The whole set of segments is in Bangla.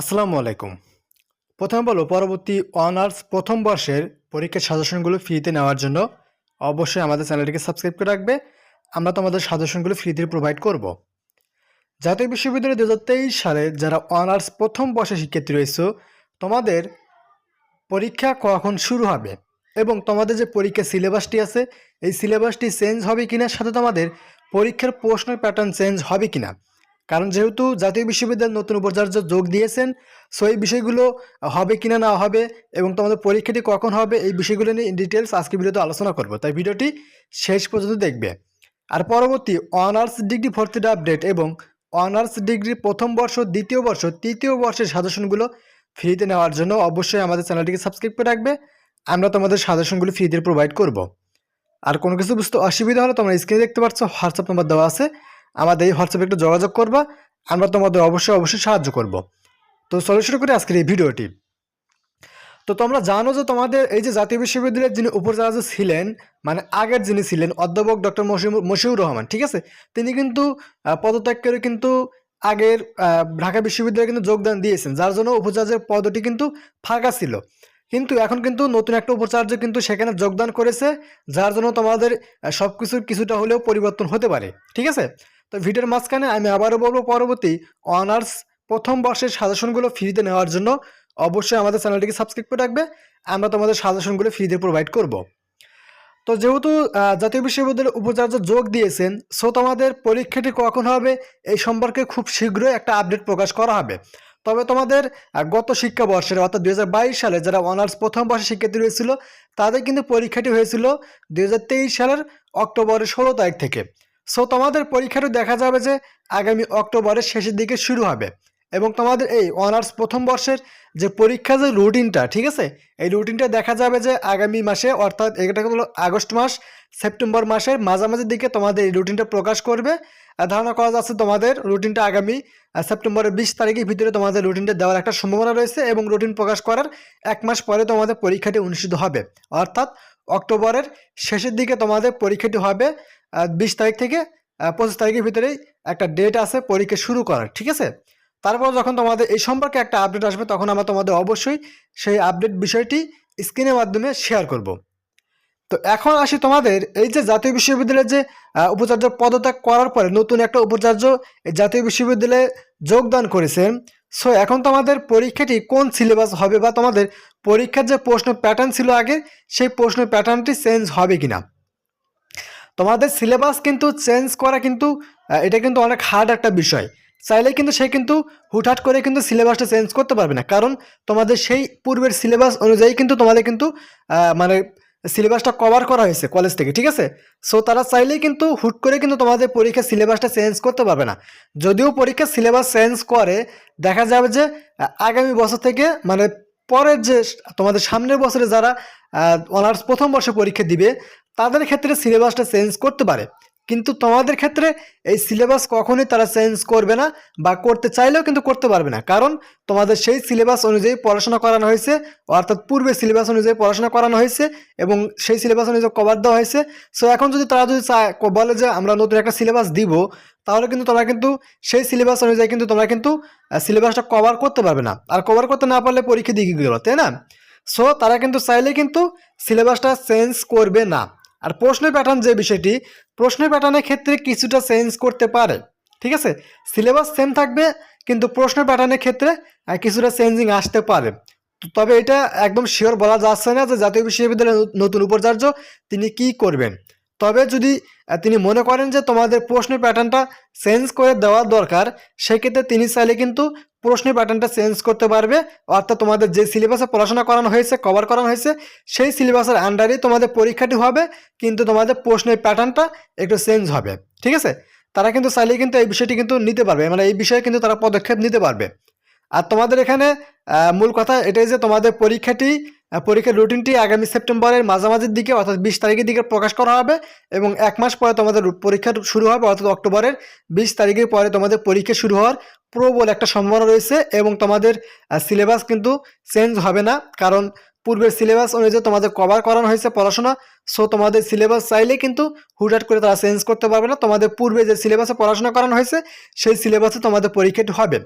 আসসালামু আলাইকুম। প্রথমে বলো পরবর্তী অনার্স প্রথম বর্ষের পরীক্ষার সাজেশনগুলো ফ্রিতে নেওয়ার জন্য অবশ্যই আমাদের চ্যানেলটিকে সাবস্ক্রাইব করে রাখবে। আমরা তোমাদের সাজেশনগুলো ফ্রিতে প্রোভাইড করব। জাতীয় বিশ্ববিদ্যালয় দু হাজার তেইশ সালে যারা অনার্স প্রথম বর্ষের শিক্ষার্থী রয়েছে, তোমাদের পরীক্ষা কখন শুরু হবে এবং তোমাদের যে পরীক্ষার সিলেবাসটি আছে, এই সিলেবাসটি চেঞ্জ হবে কিনা, সাথে তোমাদের পরীক্ষার প্রশ্নের প্যাটার্ন চেঞ্জ হবে কিনা কারণ যেহেতু জাতীয় বিশ্ববিদ্যালয়ের নতুন উপাচার্য যোগ দিয়েছেন সো এই বিষয়গুলো হবে কিনা না হবে এবং তোমাদের পরীক্ষাটি কখন হবে এই বিষয়গুলো নিয়ে ডিটেলস আজকে ভিডিওতে আলোচনা করব। তাই ভিডিওটি শেষ পর্যন্ত দেখবে। আর পরবর্তী অনার্স ডিগ্রি ভর্তির আপডেট এবং অনার্স ডিগ্রি প্রথম বর্ষ, দ্বিতীয় বর্ষ, তৃতীয় বর্ষের সাজেশনগুলো ফ্রিতে নেওয়ার জন্য অবশ্যই আমাদের চ্যানেলটিকে সাবস্ক্রাইব করে রাখবে। আমরা তোমাদের সাজেশনগুলো ফ্রিতে প্রোভাইড করব। আর কোনো কিছু বুঝতে অসুবিধা হলে তোমরা স্ক্রিনে দেখতে পাচ্ছ হোয়াটসঅ্যাপ নাম্বার দেওয়া আছে। আমাদের এই হোয়াটসঅ্যাপে একটু যোগাযোগ করবা, আমরা তোমাদের অবশ্যই অবশ্যই সাহায্য করব। তো চলো শুরু করি আজকের এই ভিডিওটি। তো তোমরা জানো যে তোমাদের এই যে জাতীয় বিশ্ববিদ্যালয়ের যিনি উপাচার্য ছিলেন মানে আগের যিনি ছিলেন, অধ্যাপক ডক্টর মশিউর রহমান, ঠিক আছে? তিনি কিন্তু পদত্যাগ করে কিন্তু আগের ঢাকা বিশ্ববিদ্যালয়ে কিন্তু যোগদান দিয়েছেন, যার জন্য উপাচার্যের পদটি কিন্তু ফাঁকা ছিল। কিন্তু এখন কিন্তু নতুন একটা উপাচার্য কিন্তু সেখানে যোগদান করেছে, যার জন্য তোমাদের সব কিছুর কিছুটা হলেও পরিবর্তন হতে পারে, ঠিক আছে? তো ভিডিওর মাঝখানে আমি আবারও বলব পরবর্তী অনার্স প্রথম বর্ষের সাজেশনগুলো ফ্রিতে নেওয়ার জন্য অবশ্যই আমাদের চ্যানেলটিকে সাবস্ক্রাইব করে রাখবে। আমরা তোমাদের সাজেশনগুলো ফ্রিতে প্রোভাইড করব। তো যেহেতু জাতীয় বিশ্ববিদ্যালয়ের উপাচার্য যোগ দিয়েছেন সো তোমাদের পরীক্ষাটি কখন হবে এই সম্পর্কে খুব শীঘ্রই একটা আপডেট প্রকাশ করা হবে। তবে তোমাদের গত শিক্ষাবর্ষের অর্থাৎ দু হাজার বাইশ সালে যারা অনার্স প্রথম বর্ষে শিক্ষার্থী হয়েছিল তাদের কিন্তু পরীক্ষাটি হয়েছিল দুই হাজার তেইশ সালের অক্টোবরের ষোলো তারিখ থেকে। সো তোমাদের পরীক্ষাটা দেখা যাবে যে আগামী অক্টোবরের শেষের দিকে শুরু হবে এবং তোমাদের এই অনার্স প্রথম বর্ষের যে পরীক্ষা যে রুটিনটা ঠিক আছে? এই রুটিনটা দেখা যাবে যে আগামী মাসে, অর্থাৎ এটা হলো আগস্ট মাস, সেপ্টেম্বর মাসের মাঝামাঝির দিকে তোমাদের এই রুটিনটা প্রকাশ করবে। ধারণা করা যাচ্ছে তোমাদের রুটিনটা আগামী সেপ্টেম্বরের বিশ তারিখের ভিতরে তোমাদের রুটিনটা দেওয়ার একটা সম্ভাবনা রয়েছে এবং রুটিন প্রকাশ করার এক মাস পরে তোমাদের পরীক্ষাটি অনুষ্ঠিত হবে। অর্থাৎ অক্টোবরের শেষের দিকে তোমাদের পরীক্ষাটি হবে বিশ তারিখ থেকে পঁচিশ তারিখের ভিতরেই একটা ডেট আছে পরীক্ষা শুরু করার, ঠিক আছে? তারপর যখন তোমাদের এই সম্পর্কে একটা আপডেট আসবে, তখন আমরা তোমাদের অবশ্যই সেই আপডেট বিষয়টি স্ক্রিনের মাধ্যমে শেয়ার করব। তো এখন আসি তোমাদের, এই যে জাতীয় বিশ্ববিদ্যালয়ের যে উপাচার্য পদত্যাগ করার পরে নতুন একটা উপাচার্য জাতীয় বিশ্ববিদ্যালয়ে যোগদান করেছেন সো এখন তোমাদের পরীক্ষাটি কোন সিলেবাস হবে বা তোমাদের পরীক্ষার যে প্রশ্ন প্যাটার্ন ছিল আগে, সেই প্রশ্ন প্যাটার্নটি চেঞ্জ হবে কিনা? তোমাদের সিলেবাস কিন্তু চেঞ্জ করা কিন্তু এটা কিন্তু অনেক হার্ড একটা বিষয়। চাইলে কিন্তু সে কিন্তু হুটহাট করে কিন্তু সিলেবাসটা চেঞ্জ করতে পারবে না। কারণ তোমাদের সেই পূর্বের সিলেবাস অনুযায়ী কিন্তু তোমাদের কিন্তু মানে সিলেবাসটা কভার করা হয়েছে কলেজ থেকে, ঠিক আছে? সো তারা চাইলেই কিন্তু হুট করে কিন্তু তোমাদের পরীক্ষার সিলেবাসটা চেঞ্জ করতে পারবে না। যদিও পরীক্ষার সিলেবাস চেঞ্জ করে, দেখা যাবে যে আগামী বছর থেকে মানে পরের যে তোমাদের সামনের বছরে যারা অনার্স প্রথম বর্ষে পরীক্ষা দিবে, তাদের ক্ষেত্রে সিলেবাসটা চেঞ্জ করতে পারে। কিন্তু তোমাদের ক্ষেত্রে এই সিলেবাস কখনোই তারা চেঞ্জ করবে না বা করতে চাইলেও কিন্তু করতে পারবে না। কারণ তোমাদের সেই সিলেবাস অনুযায়ী পড়াশোনা করানো হয়েছে, অর্থাৎ পূর্বে সিলেবাস অনুযায়ী পড়াশোনা করানো হয়েছে এবং সেই সিলেবাস অনুযায়ী কভার দেওয়া হয়েছে। সো এখন যদি তারা যদি বলে যে আমরা নতুন একটা সিলেবাস দিব, তাহলে কিন্তু তোমরা কিন্তু সেই সিলেবাস অনুযায়ী কিন্তু তোমরা কিন্তু সিলেবাসটা কভার করতে পারবে না। আর কভার করতে না পারলে পরীক্ষা দিয়ে গেল তাই না? সো তারা কিন্তু চাইলে কিন্তু সিলেবাসটা চেঞ্জ করবে না। আর প্রশ্ন প্যাটার্ন যে বিষয়টি, প্রশ্ন প্যাটার্নের ক্ষেত্রে কিছুটা চেঞ্জ করতে পারে, ঠিক আছে? সিলেবাস সেম থাকবে, কিন্তু প্রশ্ন প্যাটার্নের ক্ষেত্রে কিছুটা চেঞ্জিং আসতে পারে। তবে এটা একদম শিওর বলা যাচ্ছে না যে জাতীয় বিশ্ববিদ্যালয়ের নতুন উপাচার্য তিনি কি করবেন। তবে যদি তিনি মনে করেন যে তোমাদের প্রশ্নের প্যাটার্নটা চেঞ্জ করে দেওয়া দরকার, সেক্ষেত্রে তিনি চাইলে কিন্তু প্রশ্নের প্যাটার্নটা চেঞ্জ করতে পারবে। অর্থাৎ তোমাদের যে সিলেবাসে পড়াশোনা করানো হয়েছে কভার করানো হয়েছে, সেই সিলেবাসের আন্ডারেই তোমাদের পরীক্ষাটি হবে, কিন্তু তোমাদের প্রশ্নের প্যাটার্নটা একটু চেঞ্জ হবে। ঠিক আছে? তারা কিন্তু চাইলে কিন্তু এই বিষয়টি কিন্তু নিতে পারবে। মানে এই বিষয়ে কিন্তু তারা পদক্ষেপ নিতে পারবে। আর তোমাদের এখানে মূল কথা এটাই যে তোমাদের পরীক্ষাটি পরীক্ষার রুটিনটি আগামী সেপ্টেম্বরের মাঝামাঝির দিকে অর্থাৎ বিশ তারিখের দিকে প্রকাশ করা হবে এবং এক মাস পরে তোমাদের পরীক্ষা শুরু হবে, অর্থাৎ অক্টোবরের বিশ তারিখের পরে তোমাদের পরীক্ষা শুরু হওয়ার প্রবল একটা সম্ভাবনা রয়েছে এবং তোমাদের সিলেবাস কিন্তু চেঞ্জ হবে না। কারণ পূর্বের সিলেবাস অনুযায়ী তোমাদের কভার করানো হয়েছে পড়াশোনা সো তোমাদের সিলেবাস চাইলে কিন্তু হুটহাট করে তারা চেঞ্জ করতে পারবে না। তোমাদের পূর্বে যে সিলেবাসে পড়াশোনা করানো হয়েছে, সেই সিলেবাসে তোমাদের পরীক্ষাটি হবে।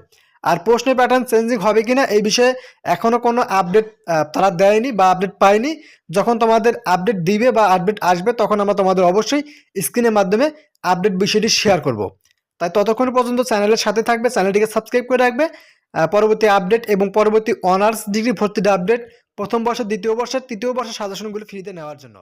আর প্রশ্নের প্যাটার্ন চেঞ্জিং হবে কি না এই বিষয়ে এখনও কোনো আপডেট তারা দেয়নি বা আপডেট পায়নি। যখন তোমাদের আপডেট দিবে বা আপডেট আসবে, তখন আমরা তোমাদের অবশ্যই স্ক্রিনের মাধ্যমে আপডেট বিষয়টি শেয়ার করব। তাই ততক্ষণ পর্যন্ত চ্যানেলের সাথে থাকবে চ্যানেলটিকে সাবস্ক্রাইব করে রাখবে। পরবর্তী আপডেট এবং পরবর্তী অনার্স ডিগ্রি ভর্তির আপডেট প্রথম বর্ষের, দ্বিতীয় বর্ষের, তৃতীয় বর্ষের সাজেশনগুলো ফ্রিতে নেওয়ার জন্য।